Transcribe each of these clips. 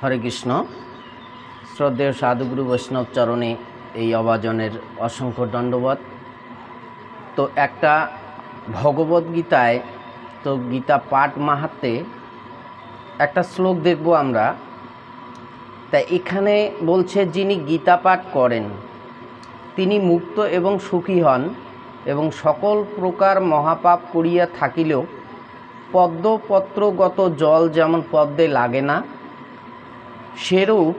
হরে কৃষ্ণ। শ্রদ্ধেয় সাধুগুরু বৈষ্ণব চরণে এই অবাজনের অসংখ্য দণ্ডবত তো একটা ভগবদ গীতায়, তো গীতা পাঠ মাহাত্মে একটা শ্লোক দেখব আমরা। তা এখানে বলছে, যিনি গীতা পাঠ করেন, তিনি মুক্ত এবং সুখী হন এবং সকল প্রকার মহাপাপ করিয়া থাকিলেও পদ্মপত্রগত জল যেমন পদ্মে লাগে না সেরূপ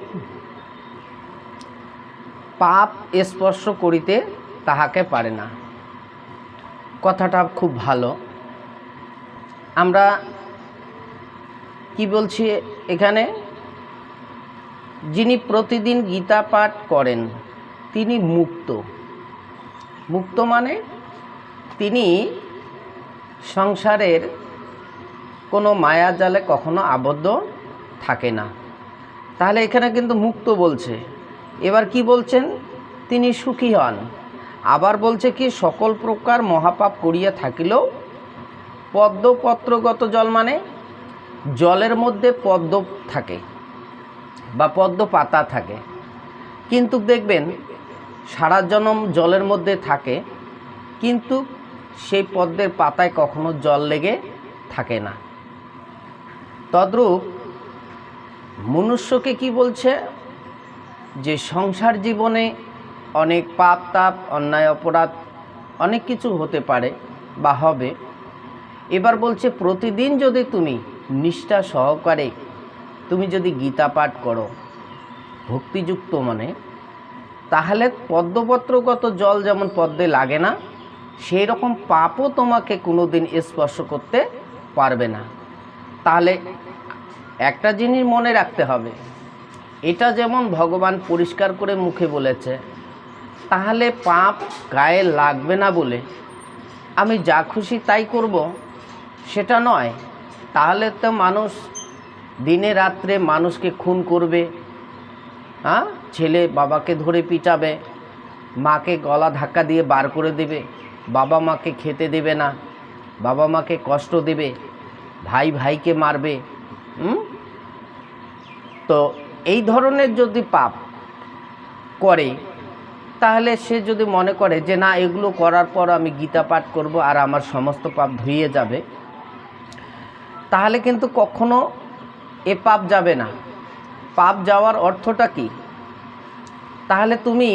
পাপ স্পর্শ করিতে তাহাকে পারে না। কথাটা খুব ভালো। আমরা কি বলছি এখানে? যিনি প্রতিদিন গীতা পাঠ করেন, তিনি মুক্ত। মুক্ত মানে তিনি সংসারের কোনো মায়াজালে কখনো আবদ্ধ থাকে না। তাহলে এখানে কিন্তু মুক্ত বলছে। এবার কি বলছেন? তিনি সুখী হন। আবার বলছে কি, সকল প্রকার মহাপাপ করিয়া থাকিলেও পদ্মপত্রগত জল মানে জলের মধ্যে পদ্ম থাকে বা পদ্ম পাতা থাকে। কিন্তু দেখবেন, সারা জনম জলের মধ্যে থাকে, কিন্তু সেই পদ্মের পাতায় কখনো জল লেগে থাকে না। তদ্রূপ মনুষ্যকে কি বলছে? যে সংসার জীবনে অনেক পাপ, তাপ, অন্যায়, অপরাধ অনেক কিছু হতে পারে বা হবে। এবার বলছে, প্রতিদিন যদি তুমি নিষ্ঠা সহকারে তুমি যদি গীতা পাঠ করো, ভক্তিযুক্ত মানে তাহলে পদ্মপত্রগত জল যেমন পদ্মে লাগে না, সেই রকম পাপও তোমাকে কোনো দিন স্পর্শ করতে পারবে না। তাহলে একটা জিনিস মনে রাখতে হবে। এটা যেমন ভগবান পরিষ্কার করে মুখে বলেছে, তাহলে পাপ গায়ে লাগবে না বলে আমি যা খুশি তাই করব, সেটা নয়। তাহলে তো মানুষ দিনে রাত্রে মানুষকে খুন করবে হ্যাঁ ছেলে বাবাকে ধরে পিটাবে, মাকে গলা ধাক্কা দিয়ে বার করে দেবে, বাবা মাকে খেতে দেবে না, বাবা মাকে কষ্ট দেবে, ভাই ভাইকে মারবে হুম তো এই ধরনের যদি পাপ করে, তাহলে সে যদি মনে করে যে না, এগুলো করার পর আমি গীতা পাঠ করব আর আমার সমস্ত পাপ ধুয়ে যাবে, তাহলে কিন্তু কখনো এ পাপ যাবে না। পাপ যাওয়ার অর্থটা কি? তাহলে তুমি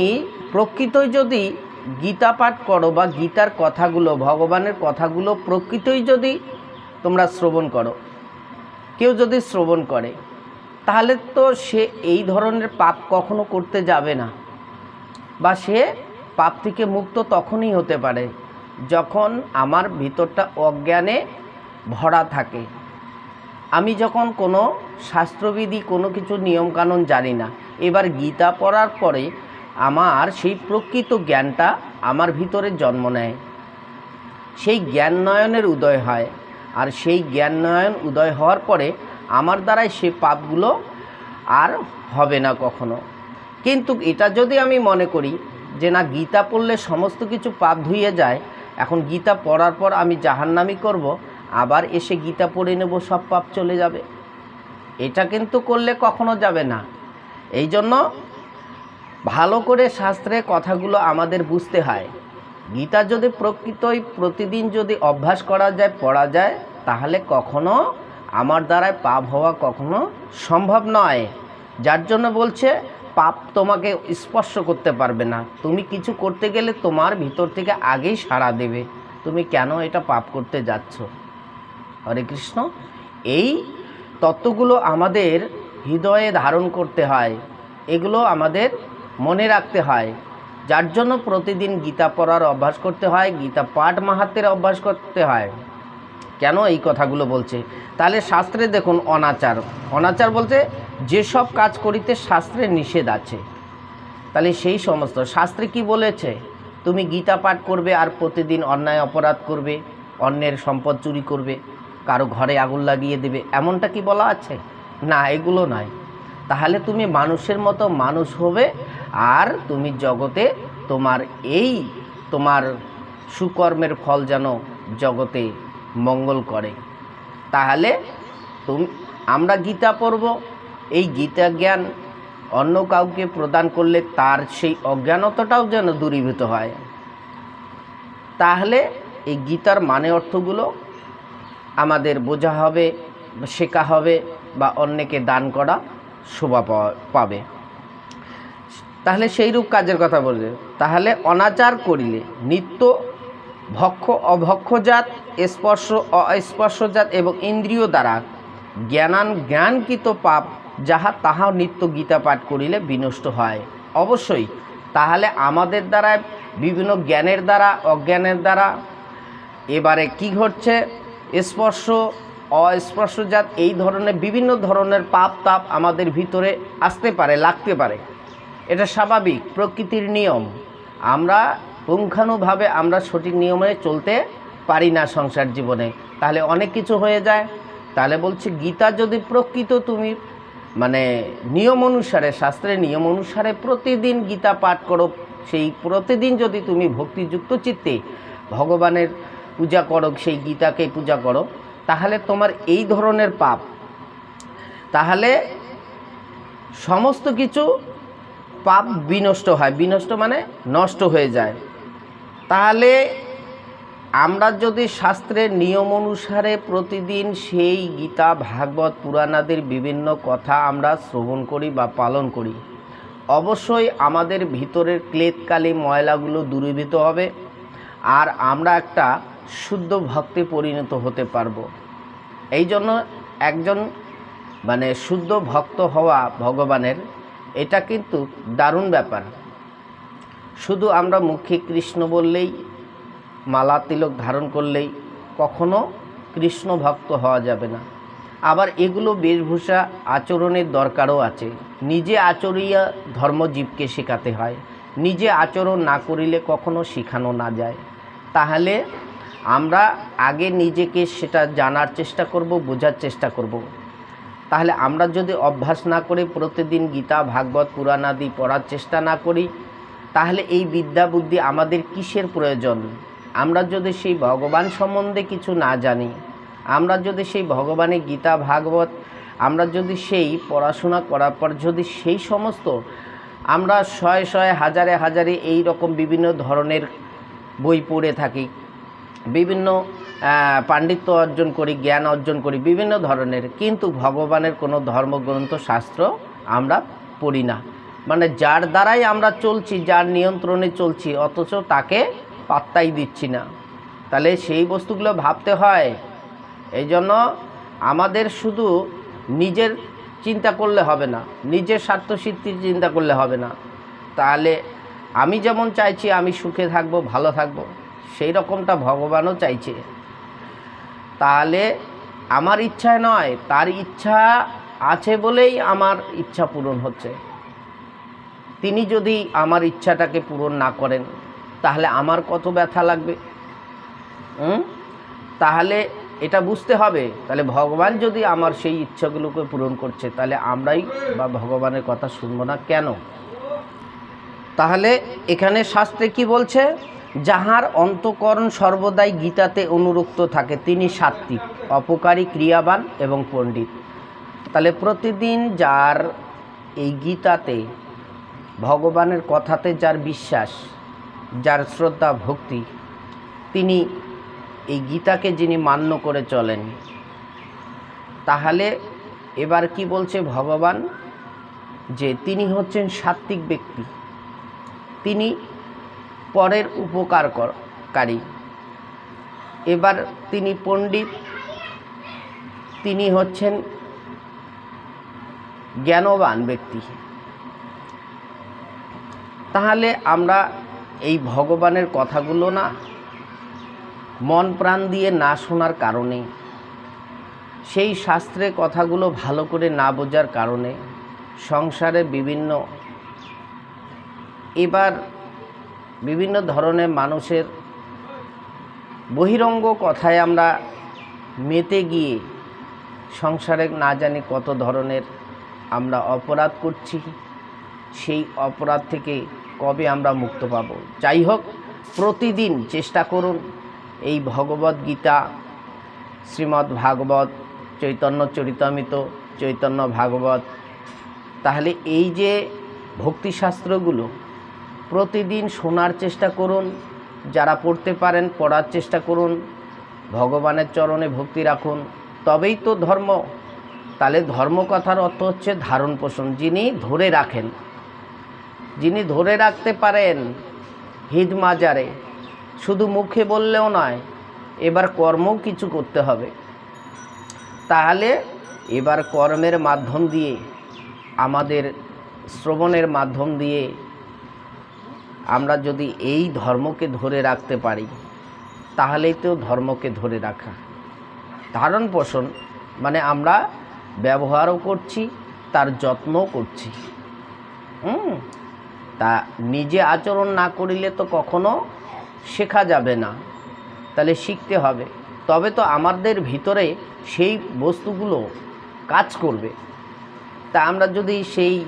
প্রকৃতই যদি গীতা পাঠ করো বা গীতার কথাগুলো, ভগবানের কথাগুলো প্রকৃতই যদি তোমরা শ্রবণ করো, কেউ যদি শ্রবণ করে তাহলে তো সে এই ধরনের পাপ কখনো করতে যাবে না। বা সে পাপ থেকে মুক্ত তখনই হতে পারে, যখন আমার ভিতরটা অজ্ঞানে ভরা থাকে। আমি যখন কোনো শাস্ত্রবিধি, কোনো কিছু নিয়মকানুন জানি না, এবার গীতা পড়ার পরে আমার সেই প্রকৃত জ্ঞানটা আমার ভিতরে জন্ম নেয়। সেই জ্ঞান নয়নের উদয় হয়, আর সেই জ্ঞান নয়ন উদয় হওয়ার পরে আমার দ্বারাই সে পাপগুলো আর হবে না কখনো। কিন্তু এটা যদি আমি মনে করি যে না, গীতা পড়লে সমস্ত কিছু পাপ ধুয়ে যায়, এখন গীতা পড়ার পর আমি জাহান্নামি করব, আবার এসে গীতা পড়ে নেব, সব পাপ চলে যাবে। এটা কিন্তু করলে কখনো যাবে না। এই জন্য ভালো করে শাস্ত্রে কথাগুলো আমাদের বুঝতে হয়। গীতা যদি প্রকৃতই প্রতিদিন যদি অভ্যাস করা যায়, পড়া যায়, তাহলে কখনো আমার দ্বারায় পাপ হওয়া কখনো সম্ভব নয়। যার জন্য বলছে, পাপ তোমাকে স্পর্শ করতে পারবে না। তুমি কিছু করতে গেলে তোমার ভিতর থেকে আগেই সাড়া দেবে। তুমি কেন এটা পাপ করতে যাচ্ছ? হরে কৃষ্ণ, এই তত্ত্বগুলো আমাদের হৃদয়ে ধারণ করতে হয়। এগুলো আমাদের মনে রাখতে হয়। যার জন্য প্রতিদিন গীতা পড়ার অভ্যাস করতে হয়, গীতা পাঠ মাহাত্মের অভ্যাস করতে হয়। কেন এই কথাগুলো বলছে? তাহলে শাস্ত্রে দেখুন অনাচার। অনাচার বলতে যেসব কাজ করিতে শাস্ত্রে নিষেধ আছে। তাহলে সেই সমস্ত, শাস্ত্রে কি বলেছে? তুমি গীতা পাঠ করবে আর প্রতিদিন অন্যায় অপরাধ করবে, অন্যের সম্পদ চুরি করবে, কারও ঘরে আগুন লাগিয়ে দেবে, এমনটা কি বলা আছে? না, এগুলো নয়। তাহলে তুমি মানুষের মতো মানুষ হবে আর তুমি জগতে তোমার এই, তোমার সুকর্মের ফল যেন জগতে মঙ্গল করে। তাহলে তুমি, আমরা গীতা পড়ব। এই গীতা জ্ঞান অন্য কাউকে প্রদান করলে তার সেই অজ্ঞানতাটাও যেন দূরীভূত হয়। তাহলে এই গীতার মানে অর্থগুলো আমাদের বোঝা হবে, শেখা হবে বা অন্যকে দান করা শোভা পাবে। তাহলে সেইরূপ কাজের কথা বলবে তাহলে অনাচার করিলে নিত্য ভক্ষ অভক্ষজাত, স্পর্শ অস্পর্শজাত এবং ইন্দ্রিয় দ্বারা জ্ঞানান জ্ঞানকৃত পাপ যাহা তাহাও নিত্য গীতা পাঠ করিলে বিনষ্ট হয়। অবশ্যই তাহলে আমাদের দ্বারা, বিভিন্ন জ্ঞানের দ্বারা, অজ্ঞানের দ্বারা এবারে কি ঘটছে? স্পর্শ অস্পর্শজাত এই ধরনের, বিভিন্ন ধরনের পাপ তাপ আমাদের ভিতরে আসতে পারে, লাগতে পারে। এটা স্বাভাবিক, প্রকৃতির নিয়ম। আমরা পুঙ্খানুভাবে আমরা সঠিক নিয়মে চলতে পারি না সংসার জীবনে। তাহলে অনেক কিছু হয়ে যায়। তাহলে বলছে, গীতা যদি প্রকৃত তুমি মানে নিয়ম অনুসারে শাস্ত্রের নিয়ম অনুসারে প্রতিদিন গীতা পাঠ করো, সেই প্রতিদিন যদি তুমি ভক্তিযুক্ত চিত্তে ভগবানের পূজা করো, সেই গীতাকে পূজা করো, তাহলে তোমার এই ধরনের পাপ। তাহলে সমস্ত কিছু পাপ বিনষ্ট হয়। বিনষ্ট মানে নষ্ট হয়ে যায়। তাহলে আমরা যদি শাস্ত্রের নিয়ম অনুসারে প্রতিদিন সেই গীতা, ভাগবত পুরাণাদের বিভিন্ন কথা আমরা শ্রবণ করি বা পালন করি, অবশ্যই আমাদের ভিতরের ক্লেদকালি ময়লাগুলো দূরীভূত হবে আর আমরা একটা শুদ্ধ ভক্তে পরিণত হতে পারব। এই জন্য একজন মানে শুদ্ধ ভক্ত হওয়া ভগবানের এটা কিন্তু দারুণ ব্যাপার। শুধু আমরা মুখে কৃষ্ণ বললেই, মালা তিলক ধারণ করলেই কখনো কৃষ্ণ ভক্ত হওয়া যাবে না। আবার এগুলো বেশভূষা আচরণের দরকারও আছে। নিজে আচরিয়া ধর্মজীবকে শেখাতে হয়। নিজে আচরণ না করিলে কখনো শেখানো না যায়। তাহলে আমরা আগে নিজেকে সেটা জানার চেষ্টা করব, বোঝার চেষ্টা করব। তাহলে আমরা যদি অভ্যাস না করে প্রতিদিন গীতা, ভাগবত, পুরাণ আদি পড়ার চেষ্টা না করি তাহলে এই বিদ্যা বুদ্ধি আমাদের কিসের প্রয়োজন? আমরা যদি সেই ভগবান সম্বন্ধে কিছু না জানি, আমরা যদি সেই ভগবানের গীতা, ভাগবত, আমরা যদি সেই পড়াশোনা করার পর যদি সেই সমস্ত, আমরা শয়ে শয়ে হাজারে হাজারে এই রকম বিভিন্ন ধরনের বই পড়ে থাকি, বিভিন্ন পাণ্ডিত্য অর্জন করি, জ্ঞান অর্জন করি, বিভিন্ন ধরনের, কিন্তু ভগবানের কোনো ধর্মগ্রন্থ, শাস্ত্র আমরা পড়ি না। মানে যার দ্বারাই আমরা চলছি, যার নিয়ন্ত্রণে চলছি, অথচ তাকে পাত্তাই দিচ্ছি না। তাহলে সেই বস্তুগুলো ভাবতে হয়। এই জন্য আমাদের শুধু নিজের চিন্তা করলে হবে না, নিজের স্বার্থসিদ্ধির চিন্তা করলে হবে না। তাহলে আমি যেমন চাইছি, আমি সুখে থাকব, ভালো থাকব, সেই রকমটা ভগবানও চাইছে। তাহলে আমার ইচ্ছায় নয়, তার ইচ্ছা আছে বলেই আমার ইচ্ছা পূরণ হচ্ছে। তিনি যদি আমার ইচ্ছাটাকে পূরণ না করেন, তাহলে আমার কত ব্যথা লাগবে? তাহলে এটা বুঝতে হবে। তাহলে ভগবান যদি আমার সেই ইচ্ছাগুলোকে পূরণ করছে, তাহলে আমরাই বা ভগবানের কথা শুনব না কেন? তাহলে এখানে শাস্ত্রে কি বলছে? যাহার অন্তকরণ সর্বদাই গীতাতে অনুরক্ত থাকে, তিনি সাত্ত্বিক, অপকারী ক্রিয়াবান এবং পণ্ডিত। তাহলে প্রতিদিন যার এই গীতাতে ভগবানের কথাতে যার বিশ্বাস, যার শ্রদ্ধা, ভক্তি, তিনি এই গীতাকে যিনি মান্য করে চলেন, তাহলে এবার কি বলছে ভগবান? যে তিনি হচ্ছেন সাত্ত্বিক ব্যক্তি। তিনি পরের উপকার কারী এবার তিনি পণ্ডিত, তিনি হচ্ছেন জ্ঞানবান ব্যক্তি। তাহলে আমরা এই ভগবানের কথাগুলো না মন প্রাণ দিয়ে না শোনার কারণে, সেই শাস্ত্রে কথাগুলো ভালো করে না বোঝার কারণে সংসারে বিভিন্ন, এবার বিভিন্ন ধরনের মানুষের বহিরঙ্গ কথায় আমরা মেতে গিয়ে সংসারে না জানি কত ধরনের আমরা অপরাধ করছি। সেই অপরাধ থেকে কবে আমরা মুক্ত পাব? যাই হোক প্রতিদিন চেষ্টা করুন এই ভগবদ গীতা, শ্রীমদ্ ভাগবত, চৈতন্য চরিতামিত, চৈতন্য ভাগবত। তাহলে এই যে ভক্তিশাস্ত্রগুলো প্রতিদিন শোনার চেষ্টা করুন, যারা পড়তে পারেন পড়ার চেষ্টা করুন, ভগবানের চরণে ভক্তি রাখুন। তবেই তো ধর্ম। তাহলে ধর্মকথার অর্থ হচ্ছে ধারণ পোষণ, যিনি ধরে রাখেন। যিনি ধরে রাখতে পারেন হিদ মাজারে শুধু মুখে বললেও নয়, এবার কর্মও কিছু করতে হবে। তাহলে এবার কর্মের মাধ্যম দিয়ে, আমাদের শ্রবণের মাধ্যম দিয়ে আমরা যদি এই ধর্মকে ধরে রাখতে পারি, তাহলেই তো ধর্মকে ধরে রাখা। ধারণ পোষণ মানে আমরা ব্যবহারও করছি, তার যত্নও করছি। হুম? তা নিজে আচরণ না করিলে তো কখনো শেখা যাবে না। তাহলে শিখতে হবে। তবে তো আমাদের ভিতরে সেই বস্তুগুলো কাজ করবে। তা আমরা যদি সেই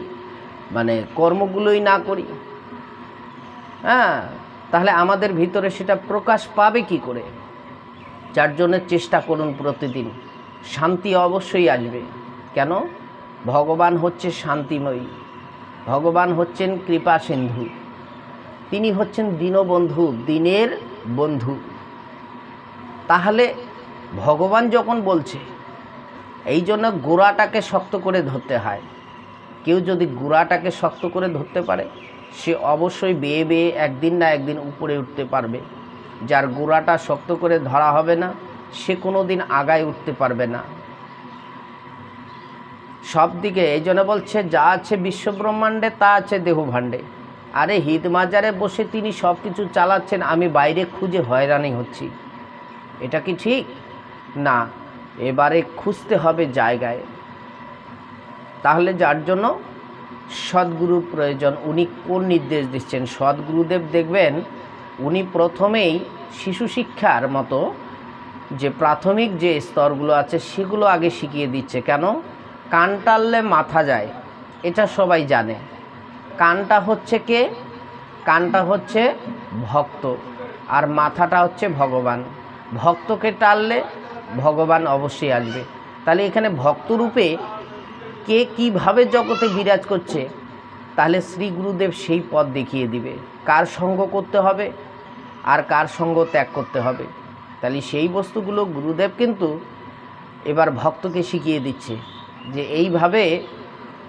মানে কর্মগুলোই না করি হ্যাঁ তাহলে আমাদের ভিতরে সেটা প্রকাশ পাবে কি করে? যার জন্য চেষ্টা করুন প্রতিদিন। শান্তি অবশ্যই আসবে। কেন? ভগবান হচ্ছে শান্তিময়ী। ভগবান হচ্ছেন কৃপা সিন্ধু। তিনি হচ্ছেন দীনবন্ধু, দিনের বন্ধু। তাহলে ভগবান যখন বলছে, এই জন্য গোড়াটাকে শক্ত করে ধরতে হয়। কেউ যদি গোড়াটাকে শক্ত করে ধরতে পারে, সে অবশ্যই বেয়ে বেয়ে একদিন না একদিন উপরে উঠতে পারবে। যার গোড়াটা শক্ত করে ধরা হবে না, সে কোনো দিন আগায় উঠতে পারবে না। সব দিকে এই জন্য বলছে, যা আছে বিশ্বব্রহ্মাণ্ডে, তা আছে দেহভাণ্ডে। আরে হিদ মাজারে বসে তিনি সব কিছু চালাচ্ছেন, আমি বাইরে খুঁজে হয়রানি হচ্ছি। এটা কি ঠিক? না, এবারে খুঁজতে হবে জায়গায়। তাহলে যার জন্য? সদ্গুরু প্রয়োজন। উনি কোন নির্দেশ দিচ্ছেন? সদ্গুরুদেব দেখবেন, উনি প্রথমেই শিশু শিক্ষার মতো যে প্রাথমিক যে স্তরগুলো আছে, সেগুলো আগে শিখিয়ে দিচ্ছে। কেন? কান টানলে মাথা যায়, এটা সবাই জানে। কানটা হচ্ছে কে? কানটা হচ্ছে ভক্ত, আর মাথাটা হচ্ছে ভগবান। ভক্তকে টানলে ভগবান অবশ্যই আসবে। তাহলে এখানে ভক্তরূপে কে কীভাবে জগতে বিরাজ করছে, তাহলে শ্রী গুরুদেব সেই পথ দেখিয়ে দিবে। কার সঙ্গ করতে হবে, আর কার সঙ্গ ত্যাগ করতে হবে। তাহলে সেই বস্তুগুলো গুরুদেব কিন্তু এবার ভক্তকে শিখিয়ে দিচ্ছে। যে এইভাবে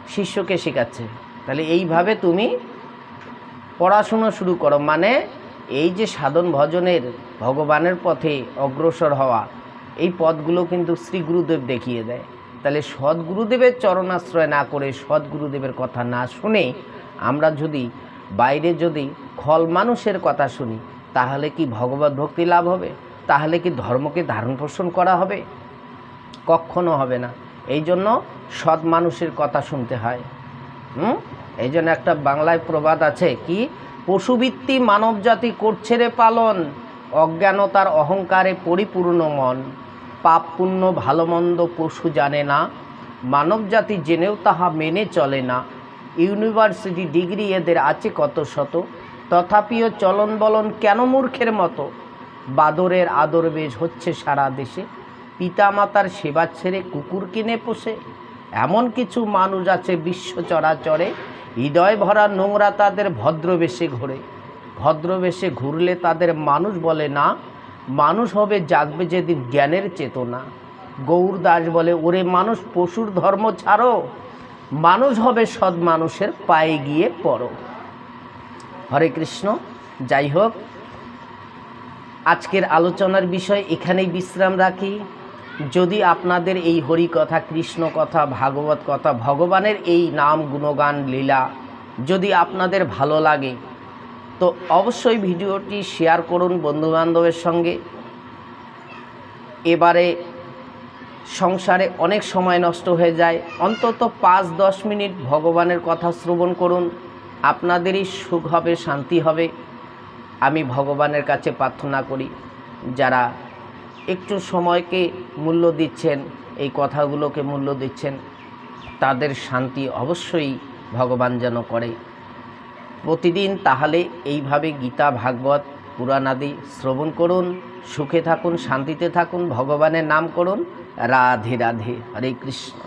শিষ্যকে শেখাচ্ছে। তাহলে এইভাবে তুমি পড়াশুনো শুরু করো। মানে এই যে সাধন ভজনের, ভগবানের পথে অগ্রসর হওয়া, এই পথগুলো কিন্তু শ্রী গুরুদেব দেখিয়ে দেয়। তাহলে সদ্গুরুদেবের চরণাশ্রয় না করে সদ্গুরুদেবের কথা না শুনে আমরা যদি বাইরে যদি খল মানুষের কথা শুনি, তাহলে কি ভগবত ভক্তি লাভ হবে? তাহলে কি ধর্মকে ধারণ পোষণ করা হবে? কখনো হবে না। এই জন্য সৎ মানুষের কথা শুনতে হয়। হুম? এই জন্য একটা বাংলায় প্রবাদ আছে কি? পশুবৃত্তি মানবজাতি করছে রে পালন অজ্ঞানতার অহংকারে পরিপূর্ণ মন। পাপ পুণ্য ভালো মন্দ পশু জানে না, মানবজাতি জেনেও তাহা মেনে চলে না। ইউনিভার্সিটি ডিগ্রি এদের আছে কত শত, তথাপিও চলন বলন কেন মূর্খের মতো? বাদরের আদর বেশ হচ্ছে সারা দেশে। পিতামাতার সেবা ছেড়ে কুকুর কিনে পোষে। এমন কিছু মানুষ আছে বিশ্ব চরাচরে, হৃদয় ভরা নোংরা তাদের ভদ্রবেশে ঘোরে। ভদ্রবেশে ঘুরলে তাদের মানুষ বলে, না, মানুষ হবে জাগবে যেদিন জ্ঞানের চেতনা। গৌর দাস বলে, ওরে মানুষ, পশুর ধর্ম ছাড়ো। মানুষ হবে সৎ মানুষের পায়ে গিয়ে পড়ো। হরে কৃষ্ণ, যাই হোক, আজকের আলোচনার বিষয় এখানেই বিশ্রাম রাখি। যদি আপনাদের এই হরি কথা কৃষ্ণ কথা ভাগবত কথা ভগবানের এই নাম, গুণগান, লীলা যদি আপনাদের ভালো লাগে, তো অবশ্যই ভিডিওটি শেয়ার করুন বন্ধুবান্ধবের সঙ্গে। এবারে সংসারে অনেক সময় নষ্ট হয়ে যায়। অন্তত পাঁচ, দশ মিনিট ভগবানের কথা শ্রবণ করুন। আপনাদেরই সুখ হবে, শান্তি হবে। আমি ভগবানের কাছে প্রার্থনা করি, যারা একটু সময়কে মূল্য দিচ্ছেন, এই কথাগুলোকে মূল্য দিচ্ছেন, তাদের শান্তি অবশ্যই ভগবান যেন করে। প্রতিদিন তাহলে এইভাবে গীতা, ভাগবত পুরাণাদি শ্রবণ করুন, সুখে থাকুন, শান্তিতে থাকুন, ভগবানের নাম করুন, রাধে রাধে, হরে কৃষ্ণ।